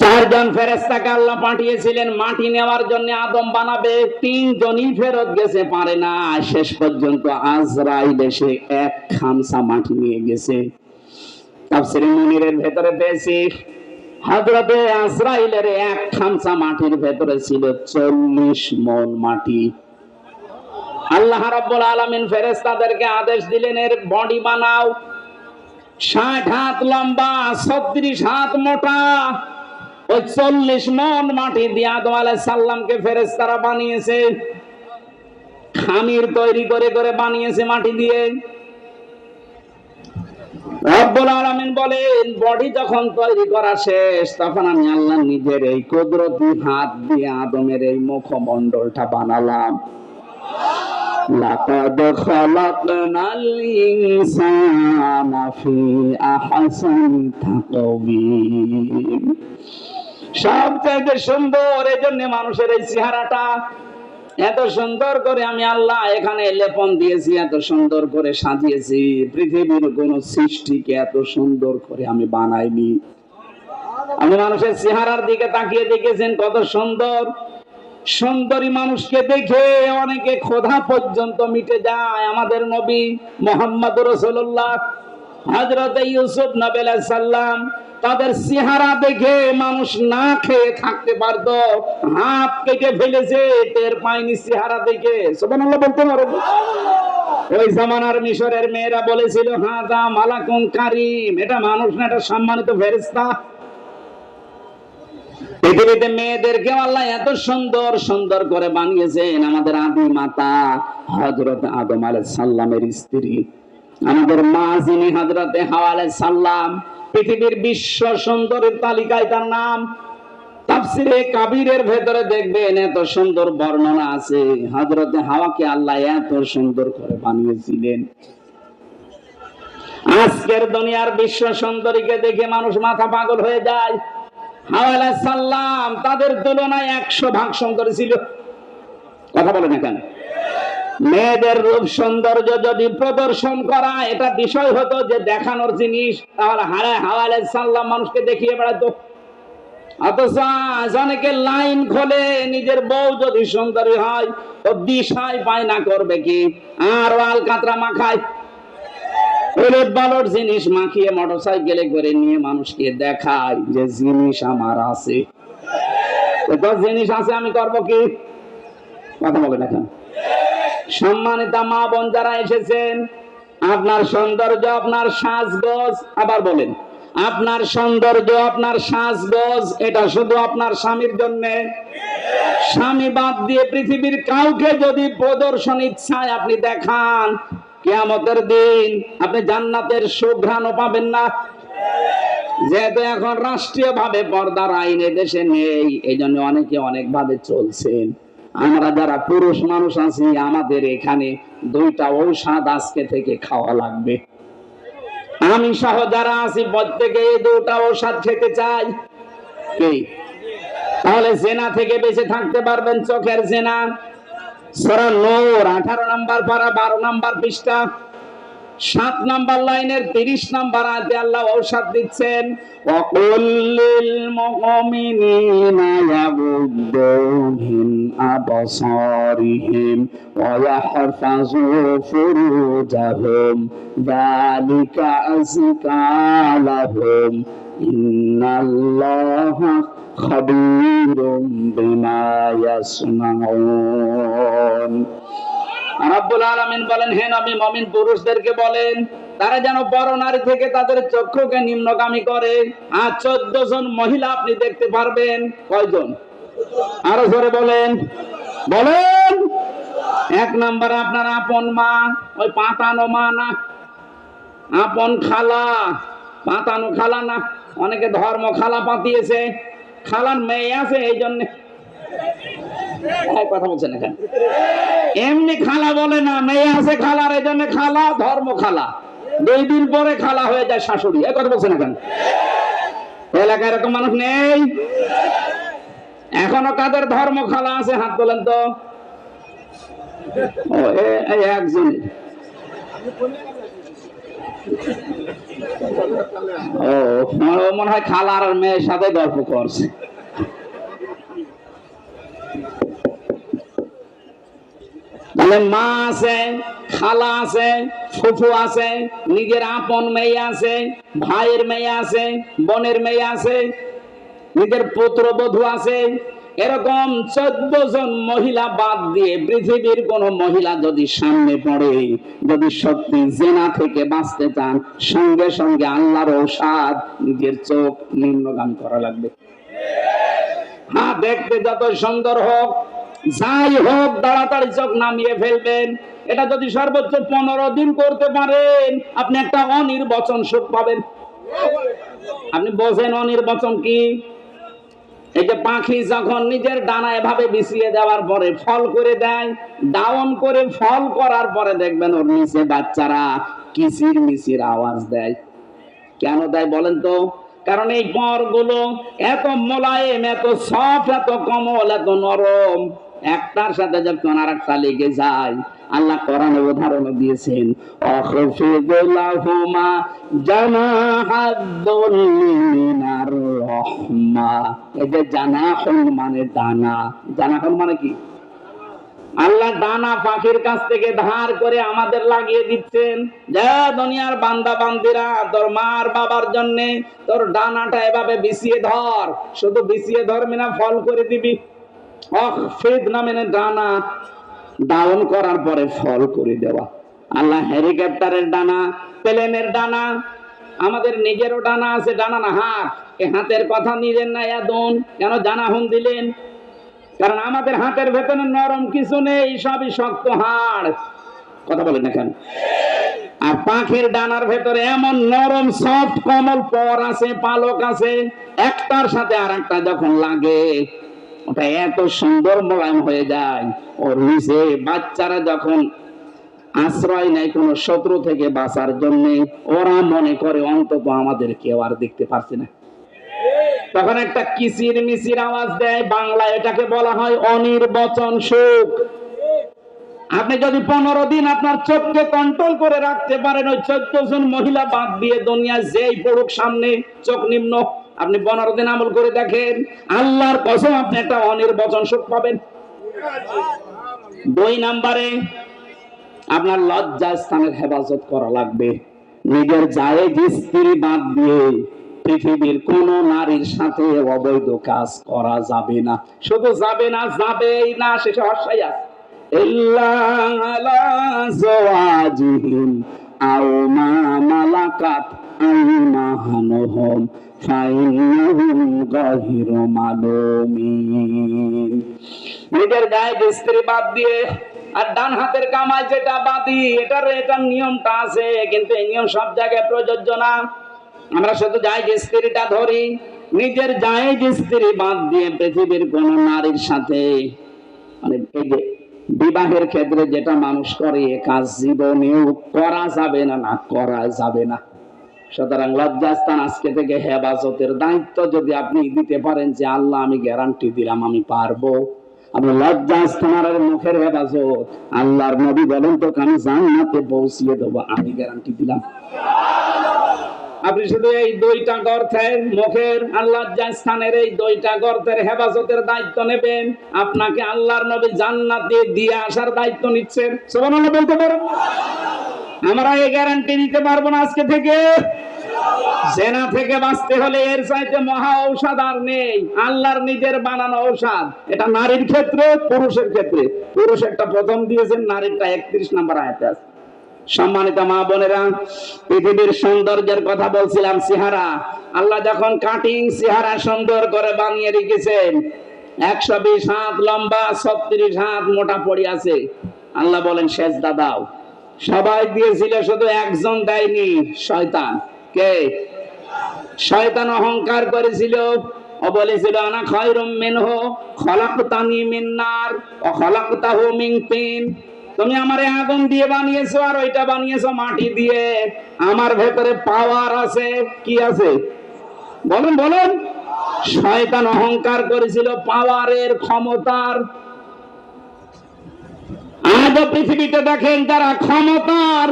চারজন ফেরেস্তাকে আল্লাহ পাঠিয়েছিলেন, মাটি নেওয়ার জন্য আদম বানাবে, তিনজনই ফেরত গেছে, পারে না। শেষ পর্যন্ত এক খামসা মাটি নিয়ে গেছে। তাফসিরে মুনিরের ভেতরে পেয়েছি, হযরতে আজরাইলের এক খামসা মাটির ভেতরে ছিল চল্লিশ মন মাটি। আল্লাহ রাব্বুল আলামিন ফেরেশতাদেরকে আদেশ দিলেন, এর বডি বানাও। ষাট হাত লম্বা, ছত্রিশ হাত মোটা ওই চল্লিশ মন মাটি দিয়ে আদম আলাহ সাল্লামকে ফেরেস্তারা বানিয়েছে। খামির তৈরি করে করে বানিয়েছে মাটি দিয়ে। রব্বুল আলামিন বলেন, বডি যখন তৈরি করা শেষ, তখন আমি আল্লাহ নিজের এই কুদরতি হাত দিয়ে আদমের এই মুখমণ্ডলটা বানালাম। لقد خلقنا الإنسان في أحسن تقويم সবচেয়ে সুন্দর এই জন্য মানুষের এই চেহারাটা এত সুন্দর করে আমি আল্লাহ এখানে লেপন দিয়েছি এত সুন্দর করে সাজিয়েছি পৃথিবীর কোন সৃষ্টিকে এত সুন্দর করে আমি বানাইনি আপনি মানুষের চেহারার দিকে তাকিয়ে দেখেছেন কত সুন্দর সুন্দরী মানুষকে দেখে অনেকে ক্ষোধা পর্যন্ত মিটে যায়। আমাদের নবী মোহাম্মদ রসুল্লাহ হজরত ইউসুফ নবেল সাল্লাম তাদের চেহারা দেখে মানুষ না খেয়ে থাকতে পারত। হাত কেটে ফেলেছে, টের পায়নি চেহারা দেখে। সুবহানাল্লাহ বলতে পারো ওই জামানার মিশরের মেয়েরা বলেছিল হাদা মালাকুন কারিম। এটা মানুষ না, এটা সম্মানিত ফেরেশতা। পৃথিবীতে মেয়েদেরকে আল্লাহ এত সুন্দর সুন্দর করে বানিয়েছেন আমাদের আদি মাতা হজরত আদম আলাইহিস সাল্লামের স্ত্রী। আমাদের মা যিনি হজরতে হাওয়া আলাইহিস সাল্লাম পৃথিবীর বিশ্ব সুন্দরের তালিকায় তার নাম তাফসিরে কাবিরের ভেতরে দেখবেন এত সুন্দর বর্ণনা আছে। হজরতে হাওয়াকে আল্লাহ এত সুন্দর করে বানিয়েছিলেন। আজকের দুনিয়ার বিশ্ব সুন্দরীকে দেখে মানুষ মাথা পাগল হয়ে যায়। হাওয়া সাল্লাম তাদের তুলনায় একশো ভাগ সুন্দর ছিল। কথা বলে না কেন মেয়েদের রূপ সৌন্দর্য যদি প্রদর্শন করা, এটা বিষয় হতো যে দেখানোর জিনিস, তাহলে হারে হাওয়া সাল্লাম মানুষকে দেখিয়ে বেড়াতো। অথচ অনেকে লাইন খোলে নিজের বউ যদি সুন্দরী হয়, তো দিশায় পায়না করবে কি? আর আল কাতরা মাখায় হলুদ বালর জিনিস মাখিয়ে মোটর সাইকেলে করে নিয়ে মানুষকে দেখায় যে জিনিস আমার আছে। জিনিস আছে, আমি করব কি? কথা বলে দেখেন সম্মানিতা মা বোন যারা এসেছেন, আপনার সৌন্দর্য, আপনার সাজগোজ, আবার বলেন, আপনার সৌন্দর্য, আপনার সাজগোজ, এটা শুধু আপনার স্বামীর জন্য? স্বামী বাদ দিয়ে পৃথিবীর কাউকে যদি প্রদর্শন ইচ্ছায় আপনি দেখান কেয়ামতের দিন আপনি জান্নাতের সুঘ্রাণও পাবেন না। যেহেতু এখন রাষ্ট্রীয় ভাবে পর্দার আইন দেশে নেই এই জন্য অনেকে অনেক ভাবে চলছেন। আমরা যারা পুরুষ মানুষ আছি, আমাদের এখানে দুইটা ঔষধ আজকে থেকে খাওয়া লাগবে। আমি সহ যারা আছি প্রত্যেকে এই দুটা ঔষধ খেতে চাই। তাহলে জেনা থেকে বেঁচে থাকতে পারবেন, চোখের জেনা। সরা নূর, আঠারো নাম্বার পারা, বারো নাম্বার পৃষ্ঠা, সাত নাম্বার লাইনের তিরিশ নাম্বার আয়াতে আল্লাহ ঔষধ দিচ্ছেন অকুল্লিল মুমিনিনা ইয়াগুদ্দু মিন আবসারিহিম ওয়া ইয়াহফাযু ফুরুজাহুম, যালিকা আযকা লাহুম, ইন্নাল্লাহা খাবীরুম বিমা ইয়াসনাউন রাব্বুল আলামিন বলেন, হে নবী, মুমিন পুরুষদেরকে বলেন, তারা যেন বড় নারী থেকে তাদের চক্ষুকে নিম্নগামী করে। আর চোদ্দ জন মহিলা আপনি দেখতে পারবেন। কয়জন? আরও জোরে বলেন। বলেন। এক নাম্বার আপনার আপন মা, ওই পাতানো মা না। আপন খালা, পাতানো খালা না। অনেকে ধর্ম খালা পাতিয়েছে। খালার মেয়ে আছে, এই জন্য। কথা বলছেন এখানে। এমনি খালা বলে না, মেয়ে আছে খালার, এই জন্য খালা, ধর্ম খালা। দুই দিন পরে খালা হয়ে যায় শাশুড়ি, এই কথা বলছেন এখানে। এলাকায় এরকম মানুষ নেই। এখনও কাদের ধর্ম খালা আছে, হাত তোলেন তো। এ- একজন। ও, মনে হয় খালার আর মেয়ের সাথে গল্প করছে। মা আছে, খালা আছে, ফুফু আছে, নিজের আপন মেয়ে আছে, ভাইয়ের মেয়ে আছে, বোনের মেয়ে আছে, নিজের পুত্র বধূ আছে এরকম চোদ্দ জন মহিলা বাদ দিয়ে পৃথিবীর কোন মহিলা যদি সামনে পড়ে, যদি সত্যি জেনা থেকে বাঁচতে চান, সঙ্গে সঙ্গে আল্লাহর ঔষধ নিজের চোখ নিম্নগান করা লাগবে। হ্যাঁ দেখতে যত সুন্দর হোক, যাই হোক, তাড়াতাড়ি চোখ নামিয়ে ফেলবেন। এটা যদি সর্বোচ্চ পনেরো দিন করতে পারেন, আপনি একটা অনির্বাচন সুখ পাবেন। আপনি বোঝেন অনির্বাচন কি? এই যে পাখি যখন নিজের ডানা এভাবে বিছিয়ে দেওয়ার পরে ফল করে দেয় ডাউন করে ফল করার পরে দেখবেন ওর নিচে বাচ্চারা কিচির মিচির আওয়াজ দেয়। কেন দেয় বলেন তো? কারণ এই পরগুলো এত মোলায়েম, এত সফট, এত কমল, এত নরম। একটার সাথে যখন আর একটা লেগে যায়, আল্লাহ কোরআনে উদাহরণ দিয়েছেন অখফিদুলাহুমা জানাহাদ্দুল্লি মিনার রহমা। এই যে জানাহুন মানে দানা। জানাহুন মানে কি? আল্লাহ দানা পাখির কাছ থেকে ধার করে আমাদের লাগিয়ে দিচ্ছেন। যা দুনিয়ার বান্দা বান্দিরা, তোর মার বাবার জন্য তোর ডানাটা এভাবে বিছিয়ে ধর। শুধু বিছিয়ে ধরবি না, ফল করে দিবি। অখ ফেদ নামে ডানা ডাউন করার পরে ফল করে দেওয়া। আল্লাহ হেলিকপ্টারের ডানা প্লেনের ডানা আমাদের নিজেরও ডানা আছে ডানা না হাত। এ হাতের কথা নিজের না এদন কেন জানা হুন দিলেন? কারণ আমাদের হাতের ভেতরে নরম কিছু নেই, সবই শক্ত হাড়। কথা বলেন না কেন? আর পাখির ডানার ভেতরে এমন নরম সফট কমল পর আছে, পালক আছে, একটার সাথে আর একটা যখন লাগে ওটা এত সুন্দর মোলায়েম হয়ে যায়। ওর নিচে বাচ্চারা যখন আশ্রয় নেয় কোন শত্রু থেকে বাঁচার জন্য, ওরা মনে করে অন্তত আমাদের কেউ আর দেখতে পারছে না। তখন একটা কিচির মিচির আওয়াজ দেয় বাংলা এটাকে বলা হয় অনির্বচন সুখ। আপনি যদি পনেরো দিন আপনার চোখকে কন্ট্রোল করে রাখতে পারেন, ওই চোদ্দ জন মহিলা বাদ দিয়ে দুনিয়া যেই পড়ুক সামনে, চোখ নিম্ন আপনি পনেরো দিন আমল করে দেখেন, আল্লাহর কসম আপনি একটা অনির্বচন সুখ পাবেন। দুই নাম্বারে, আপনার লজ্জা স্থানের হেফাজত করা লাগবে। নিজের জায়েজ স্ত্রী বাদ দিয়ে পৃথিবীর কোন নারীর সাথে অবৈধ কাজ করা যাবে না। শুধু যাবে না, যাবেই না, শেষে হর্ষাই আছে। ইল্লা আও মা মালাকাত নিজের গায়ে বাদ দিয়ে আর ডান হাতের যেটা বাদি এটার এটার নিয়মটা আছে, কিন্তু এই নিয়ম সব জায়গায় প্রযোজ্য না। আমরা শুধু যাই যে স্ত্রীটা ধরি, নিজের যায় যে স্ত্রী বাদ দিয়ে পৃথিবীর কোন নারীর সাথে। মানে এই যে বিবাহের ক্ষেত্রে যেটা মানুষ করে কাজ জীবনেও করা যাবে না না করা যাবে না। সুতরাং লজ্জাস্থান আজকে থেকে হেফাজতের দায়িত্ব যদি আপনি দিতে পারেন যে আল্লাহ, আমি গ্যারান্টি দিলাম, আমি পারব। আপনি লজ্জাস্থানের মুখের হেফাজত। আল্লাহর নবী বলেন তো আমি জান্নাতে পৌঁছিয়ে দেবো, আমি গ্যারান্টি দিলাম। আপনি শুধু এই দুইটা গর্তের মুখের আল্লাহ স্থানের এই দুইটা গর্তের হেফাজতের দায়িত্ব নেবেন। আপনাকে আল্লাহর নবী জান্নাতে দিয়ে আসার দায়িত্ব নিচ্ছেন। সুবহানাল্লাহ, বলতে পারেন? আমরা এই গ্যারান্টি দিতে পারব না আজকে থেকে। জেনা থেকে বাঁচতে হলে এর চাইতে মহা ঔষধ আর নেই। আল্লাহর নিজের বানানো ঔষধ। এটা নারীর ক্ষেত্রে, পুরুষের ক্ষেত্রে। পুরুষ একটা প্রথম দিয়েছেন, নারীরটা একত্রিশ নাম্বার আয়াতে আছে। সম্মানিত মা বোনেরা, পৃথিবীর সৌন্দর্যের কথা বলছিলাম সিহারা আল্লাহ যখন কাটিং সিহারা সুন্দর করে বানিয়ে রেখেছেন, একশো বিশ হাত লম্বা, ছত্রিশ হাত মোটা পড়ি আছে। আল্লাহ বলেন শেষ দাদাও সবাই দিয়েছিল, শুধু একজন দেয়নি, শয়তান। কে? শয়তান অহংকার করেছিল। ও বলেছিল, আনা খয়রুম মিনহু, খলাকতানি মিন নার, ও খলাকতাহু মিন তিন। তুমি আমারে আগুন দিয়ে বানিয়েছো আর ওইটা বানিয়েছো মাটি দিয়ে। আমার ভেতরে পাওয়ার আছে। কি আছে? বলুন বলুন। শয়তান অহংকার করেছিল পাওয়ারের ক্ষমতার। আজও পৃথিবীতে দেখেন, যারা ক্ষমতার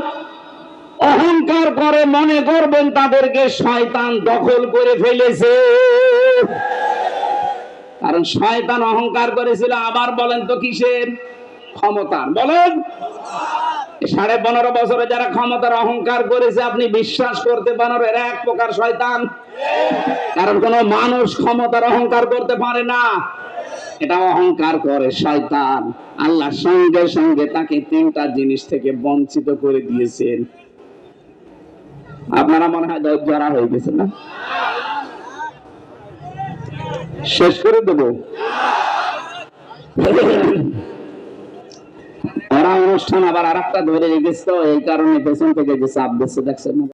অহংকার করে মনে করবেন তাদেরকে শয়তান দখল করে ফেলেছে। কারণ শয়তান অহংকার করেছিল, আবার বলেন তো কিসের? ক্ষমতার। বলেন সাড়ে পনেরো বছরে যারা ক্ষমতার অহংকার করেছে, আপনি বিশ্বাস করতে পারেন এক প্রকার শয়তান। কারণ কোন মানুষ ক্ষমতার অহংকার করতে পারে না। এটা অহংকার করে শয়তান। আল্লাহ সঙ্গে সঙ্গে তাকে তিনটা জিনিস থেকে বঞ্চিত করে দিয়েছেন। আপনারা মনে হয় যারা হয়ে গেছে না? শেষ করে দেব। ওরা অনুষ্ঠান আবার আর একটা ধরে রেখেছে এই কারণে পেছন থেকে যে চাপ দিচ্ছে দেখছেন